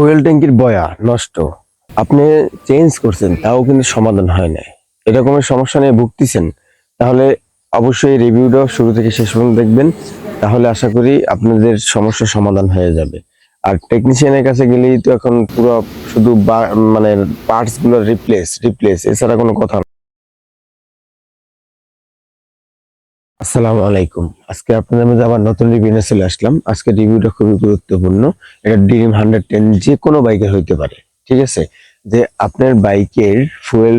Fuel ট্যাঙ্কির বয়া নষ্ট। আপনি চেঞ্জ করছেন, তাও কিন্তু সমাধান হয় না এরকমের সমস্যা নিয়ে ভুগতেছেন, তাহলে অবশ্যই রিভিউটা শুরু থেকে শেষ পর্যন্ত দেখবেন। তাহলে আশা করি আপনাদের সমস্যা সমাধান হয়ে যাবে। আর টেকনিশিয়ানের কাছে গেলেই তো এখন পুরো শুধু মানে পার্টসগুলো রিপ্লেস রিপ্লেস এছাড়া কোনো কথা আসসালামু আলাইকুম। আজকে আপনাদের মধ্যে আবার নতুন রিভিউ নিয়ে চলে আসলাম। আজকে রিভিউটা খুবই গুরুত্বপূর্ণ। এটা ড্রিম হান্ড্রেড টেন যে কোনো বাইকের হইতে পারে, ঠিক আছে? যে আপনার বাইকের ফুয়েল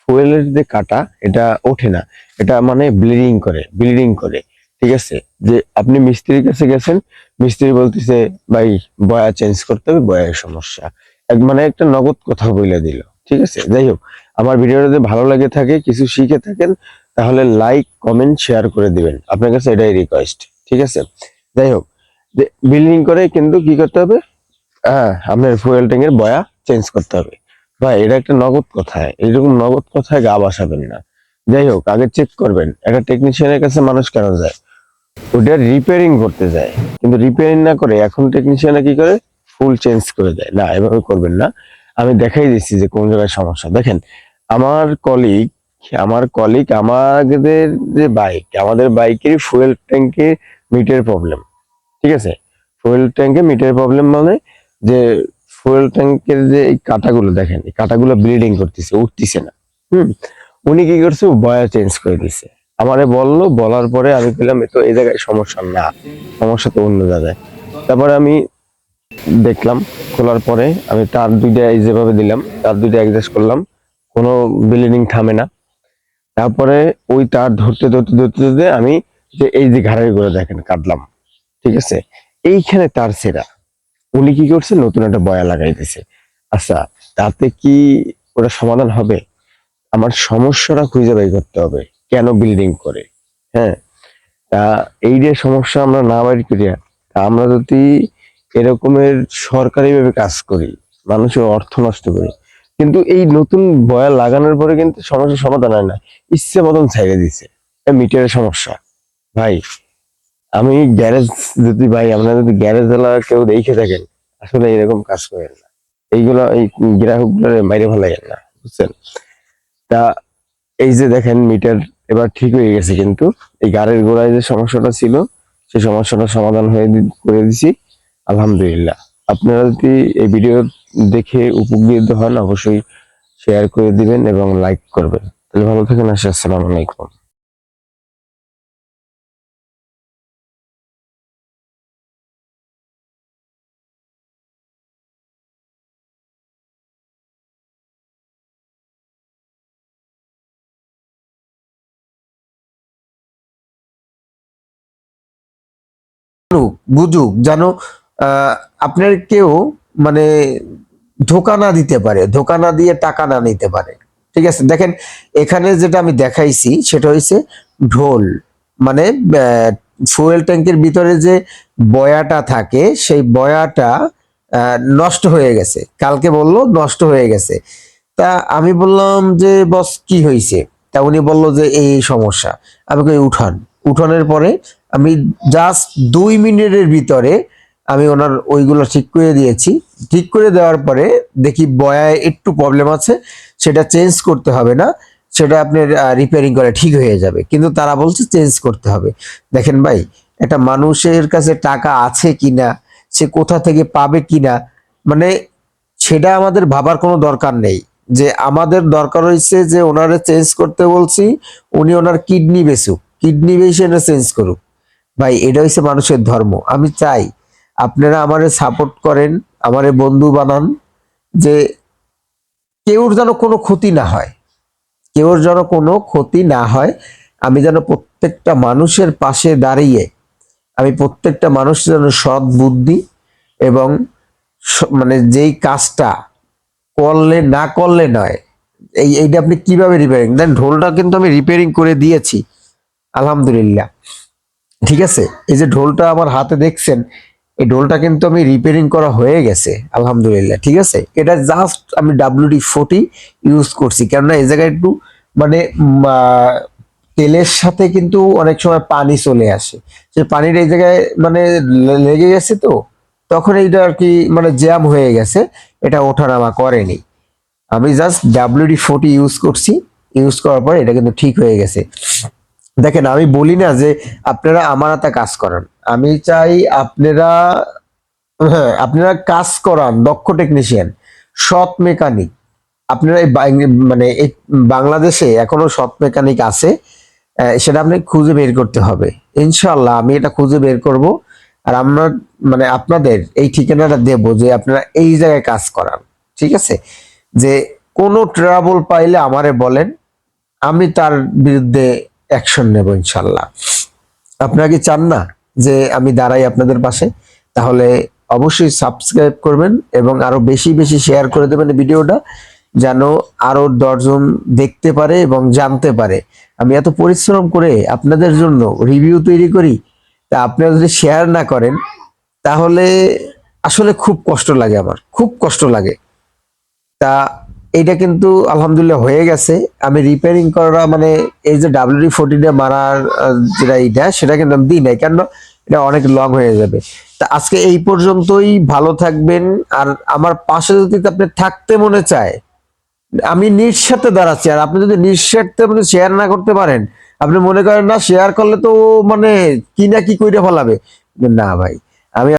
ফুয়েলের যে কাটা, এটা ওঠে না। এটা মানে ব্লিডিং করে ব্লিডিং করে, ঠিক আছে? যে আপনি মিস্ত্রির কাছে গেছেন, মিস্ত্রি বলতেছে, ভাই, বয়া চেঞ্জ করতে হবে বয়ের সমস্যা। এক মানে একটা নগদ কথা বলে দিল, ঠিক আছে? যাই হোক, আমার ভিডিওটা যদি ভালো লাগে থাকে, কিছু শিখে থাকেন তাহলে লাইক কমেন্ট শেয়ার করে দিবেন। আপনার কাছে এটাই রিকোয়েস্ট ঠিক আছে? যাই হোক বিল্ডিং করে কিন্তু কি করতে হবে? হ্যাঁ আপনার ফুয়েল ট্যাঙ্কের বয়া চেঞ্জ করতে হবে। ভাই, এটা একটা নগদ কথা। এইরকম নগদ কথায় গা বাসাবেন না। যাই হোক, আগে চেক করবেন, একটা টেকনিশিয়ানের কাছে মানুষ কেন যায়? ওটা রিপেয়ারিং করতে যায়। কিন্তু রিপেয়ারিং না করে এখন টেকনিশিয়ানরা কি করে? ফুল চেঞ্জ করে দেয়। না, এভাবে করবেন না। আমি দেখাই দিচ্ছি যে কোন জায়গায় সমস্যা। দেখেন, আমার কলিগ আমার কলিগ আমাদের যে বাইক আমাদের বাইকের ফুয়েল ট্যাঙ্কে মিটের প্রবলেম ঠিক আছে? ফুয়েল ট্যাঙ্কে মিটের প্রবলেম মানে যে ফুয়েল ট্যাঙ্কের যে এই কাঁটাগুলো দেখেন, এই কাঁটাগুলো ব্লিডিং করতেছে, উঠতেছে না, হুম? উনি কি করছে? বয়া চেঞ্জ করে দিছে। আমারে বলল, বলার পরে আমি পেলাম এ তো এই জায়গায় সমস্যা না, সমস্যা তো অন্য জায়গায়। তারপরে আমি দেখলাম, খোলার পরে আমি তার দুইটা যেভাবে দিলাম, তার দুইটা অ্যাডজাস্ট করলাম, কোনো ব্লিডিং থামে না। তারপরে ওই তার ধরতে ধরতে ধরতে ধরতে আমি যে এই যে ঘাড়েরগুলো দেখেন, কাটলাম, ঠিক আছে? এইখানে তার সেরা। উনি কি করছে? নতুন একটা বয়া লাগাই দিছে আচ্ছা তাতে কি ওটা সমাধান হবে? আমার সমস্যাটা খুঁজে বের করতে হবে। কেন বিল্ডিং করে? হ্যাঁ? তা এই যে সমস্যা আমরা না বাইর করিয়া তা আমরা যদি এরকমের সরকারি ভাবে কাজ করি, মানুষের অর্থ নষ্ট করি কিন্তু এই নতুন বয়া লাগানোর পরে কিন্তু সমস্যার সমাধান হয় না। ইচ্ছে মতন ছাইড়ে দিছে। মিটারের সমস্যা। ভাই, আমি গ্যারেজ যদি, ভাই আমরা যদি গ্যারেজ এলা কেউ দেখে থাকেন, আসলে এরকম কাজ করেন না। এইগুলো, এই গ্রাহকগুলো মাইরে ফেলাইয়েন না, বুঝছেন? তা এই যে দেখেন, মিটার এবার ঠিক হয়ে গেছে কিন্তু। এই গাড়ির গোড়ায় যে সমস্যাটা ছিল, সেই সমস্যাটা সমাধান হয়ে করে দিছি। আলহামদুলিল্লাহ। আপনারা যদি এই ভিডিও দেখে উপকৃত হন, অবশ্যই শেয়ার করে দিবেন এবং লাইক করবেন। তাহলে ভালো থাকেন, আসি, আসসালামু আলাইকুম। বুঝুক, যেন আপনার কেউ মানে ধোকা না দিতে পারে, ধোকা না দিয়ে টাকা না নিতে পারে। ঠিক আছে? দেখেন, এখানে যেটা আমি দেখাইছি, সেটা হয়েছে ঢোল। মানে ফুয়েল ট্যাঙ্কের ভিতরে যে বয়াটা থাকে, সেই বয়াটা নষ্ট হয়ে গেছে। কালকে বলল, নষ্ট হয়ে গেছে। তা আমি বললাম যে, বস, কি হয়েছে তা উনি বলল যে, এই এই সমস্যা। আমি কই, উঠান। উঠানোর পরে আমি জাস্ট দুই মিনিটের ভিতরে আমি ওনার ওইগুলো ঠিক করে দিয়েছি। ঠিক করে দেওয়ার পরে দেখি বয়ায় একটু প্রবলেম আছে, সেটা চেঞ্জ করতে হবে না, সেটা আপনার রিপেয়ারিং করে ঠিক হয়ে যাবে। কিন্তু তারা বলছে চেঞ্জ করতে হবে। দেখেন ভাই, একটা মানুষের কাছে টাকা আছে কিনা, সে কোথা থেকে পাবে কিনা মানে সেটা আমাদের ভাবার কোনো দরকার নেই। যে আমাদের দরকার হয়েছে যে ওনারে চেঞ্জ করতে বলছি, উনি ওনার কিডনি বেচুক। কিডনি বেশি চেঞ্জ করুক। ভাই, এটা হচ্ছে মানুষের ধর্ম। আমি চাই আপনারা আমারে সাপোর্ট করেন, আমারে বন্ধু বানান, যে কেউর যেন কোনো ক্ষতি না হয়। কেউর যেন কোনো ক্ষতি না হয়, আমি যেন প্রত্যেকটা মানুষের পাশে দাঁড়িয়ে, আমি প্রত্যেকটা মানুষ যেন সৎ বুদ্ধি এবং মানে যেই কাজটা করলে না করলে নয়, এই, এইটা আপনি কীভাবে রিপেয়ারিং দেন ঢোলটা কিন্তু আমি রিপেয়ারিং করে দিয়েছি, আলহামদুলিল্লাহ। ঠিক আছে? এই যে ঢোলটা আমার হাতে দেখছেন এই ডোলটা কিন্তু আমি রিপেয়ারিং করা হয়ে গেছে, আলহামদুলিল্লাহ, ঠিক আছে? এটা জাস্ট আমি ডাব্লিউডি ফোর্টি ইউজ করছি, কেননা এই জায়গায় একটু মানে তেলের সাথে কিন্তু অনেক সময় পানি চলে আসে। সেই পানির এই জায়গায় মানে লেগে গেছে তো, তখন এইটা আর কি মানে জ্যাম হয়ে গেছে, এটা ওঠানামা করেনি। আমি জাস্ট ডাব্লিউডি ফোর্টি ইউজ করছি ইউজ করার পর এটা কিন্তু ঠিক হয়ে গেছে। দেখেন, আমি বলি না যে আপনারা আমার হাতে কাজ করান। আমি চাই আপনারা হ্যাঁ আপনারা কাজ করান, দক্ষ টেকনিশিয়ান সৎ মেকানিক আপনারা এই মানে এই বাংলাদেশে এখনও সৎ মেকানিক আছে সেটা আপনি খুঁজে বের করতে হবে। ইনশাল্লাহ আমি এটা খুঁজে বের করব, আর আমরা মানে আপনাদের এই ঠিকানাটা দেব যে আপনারা এই জায়গায় কাজ করান, ঠিক আছে? যে কোনো ট্রাবল পাইলে আমারে বলেন, আমি তার বিরুদ্ধে অ্যাকশন নেব ইনশাল্লাহ। আপনারা কি চান না যে আমি দাঁড়াই আপনাদের পাশে? তাহলে অবশ্যই সাবস্ক্রাইব করবেন এবং আরও বেশি বেশি শেয়ার করে দেবেন ভিডিওটা, যেন আরও দশজন দেখতে পারে এবং জানতে পারে। আমি এত পরিশ্রম করে আপনাদের জন্য রিভিউ তৈরি করি, তা আপনারা যদি শেয়ার না করেন, তাহলে আসলে খুব কষ্ট লাগে আমার, খুব কষ্ট লাগে। তা এটা কিন্তু আলহামদুলিল্লাহ হয়ে গেছে। আমি রিপেয়ারিং করা মানে এই যে ডাব্লিউডি ফোর্টিটা মারার যেটা এইটা সেটা কিন্তু আমি দিই নাই কেন এটা অনেক লং হয়ে যাবে। তা আজকে এই পর্যন্তই, ভালো থাকবেন। আর আমার পাশে যদি আপনি থাকতে মনে চায়, আমি নিঃস্বার্থে দাঁড়াচ্ছি। আর আপনি যদি নিঃস্বার্থে আপনি শেয়ার না করতে পারেন, আপনি মনে করেন না শেয়ার করলে তো মানে কি না কি কইরে ফেলাবে। না ভাই, আমি